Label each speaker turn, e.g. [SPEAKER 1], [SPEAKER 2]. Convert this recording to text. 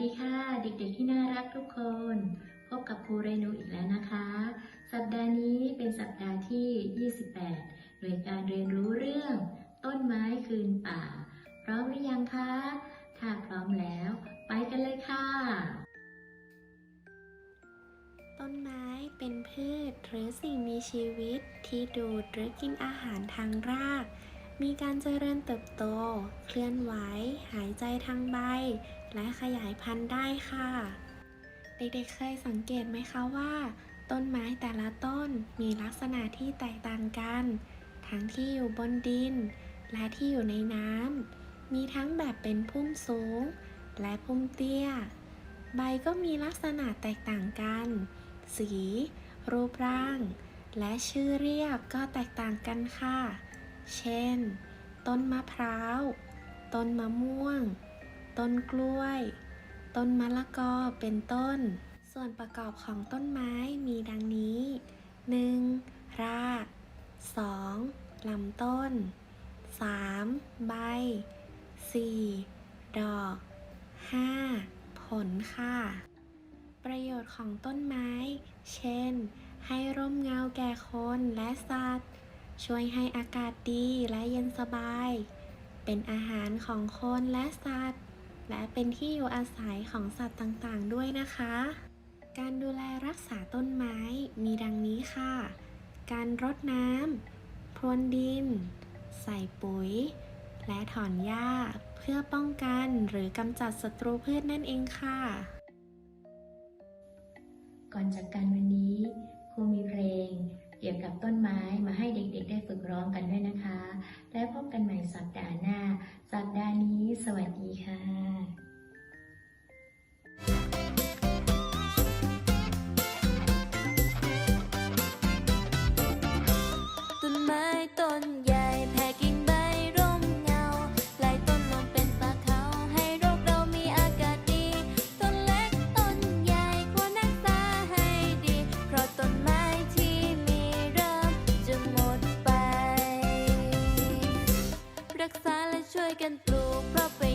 [SPEAKER 1] ดีค่ะ เด็กๆที่น่ารักทุกคน พบกับครูเรนูอีกแล้วนะคะ สัปดาห์นี้เป็นสัปดาห์ที่ 28 หน่วยการเรียนรู้เรื่อง ต้นไม้คืนป่า พร้อมหรือยังคะ ถ้าพร้อมแล้ว ไปกันเลยค่ะ
[SPEAKER 2] ต้นไม้เป็นพืชหรือสิ่งมีชีวิตที่ดูดหรือกินอาหารทางราก มีการเจริญเติบโต เคลื่อนไหว หายใจทางใบ และขยายพันธุ์ได้ค่ะ เด็กๆเคยสังเกตไหมคะว่า ต้นไม้แต่ละต้นมีลักษณะที่แตกต่างกัน ทั้งที่อยู่บนดิน และที่อยู่ในน้ำ มีทั้งแบบเป็นพุ่มสูง และพุ่มเตี้ย ใบก็มีลักษณะแตกต่างกัน สี รูปร่าง และชื่อเรียกก็แตกต่างกันค่ะ เช่น ต้นมะพร้าว ต้นมะม่วง ต้นกล้วย ต้นมะละกอ เป็นต้น ส่วนประกอบของต้นไม้มีดังนี้ 1. ราก 2. ลำต้น 3. ใบ 4. ดอก 5. ผลค่ะ ประโยชน์ของต้นไม้ เช่น ให้ร่มเงาแก่คนและสัตว์ ช่วยให้อากาศดีและเย็นสบาย เป็นอาหารของคนและสัตว์ และเป็นที่อยู่อาศัยของสัตว์ต่างๆ ด้วยนะคะ การดูแลรักษาต้นไม้มีดังนี้ค่ะ การรดน้ำพรวนดิน ใส่ปุ๋ย และถอนหญ้าเพื่อป้องกันหรือกำจัดศัตรูพืชนั่นเองค่ะ
[SPEAKER 1] ก่อนจากกันวันนี้ครูมีเพลง เกี่ยวกับต้นไม้มาให้เด็กๆ ได้ฝึกร้องกันด้วยนะคะ และพบกันใหม่สัปดาห์หน้า สัปดาห์นี้ สวัสดีค่ะ again through profit.